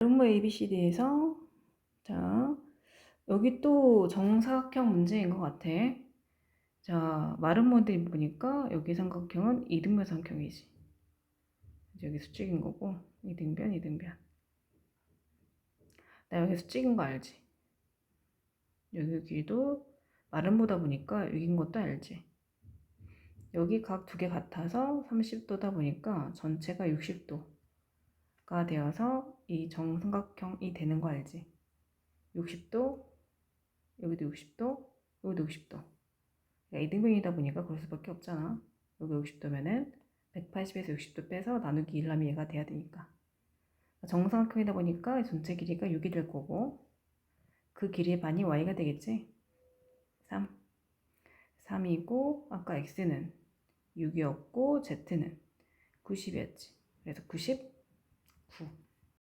름모 ABCD에서 자 여기 또 정사각형 문제인 것 같아. 자 마른 모델 보니까 여기 삼각형은 이등변 삼각형이지. 여기 수직인 거고 이등변 이등변. 나 여기 수직인 거 알지? 여기도 마름보다 보니까 여긴 것도 알지? 여기 각 두 개 같아서 30도다 보니까 전체가 60도 가 되어서 이 정삼각형이 되는 거 알지? 60도, 여기도 60도, 여기도 60도. 그러니까 이등변이다 보니까 그럴 수밖에 없잖아. 여기 60도면은 180에서 60도 빼서 나누기 1 하면 얘가 돼야 되니까. 정삼각형이다 보니까 전체 길이가 6이 될 거고 그 길이의 반이 y가 되겠지? 3. 3이고 아까 x는 6이었고 z는 90이었지. 그래서 coup.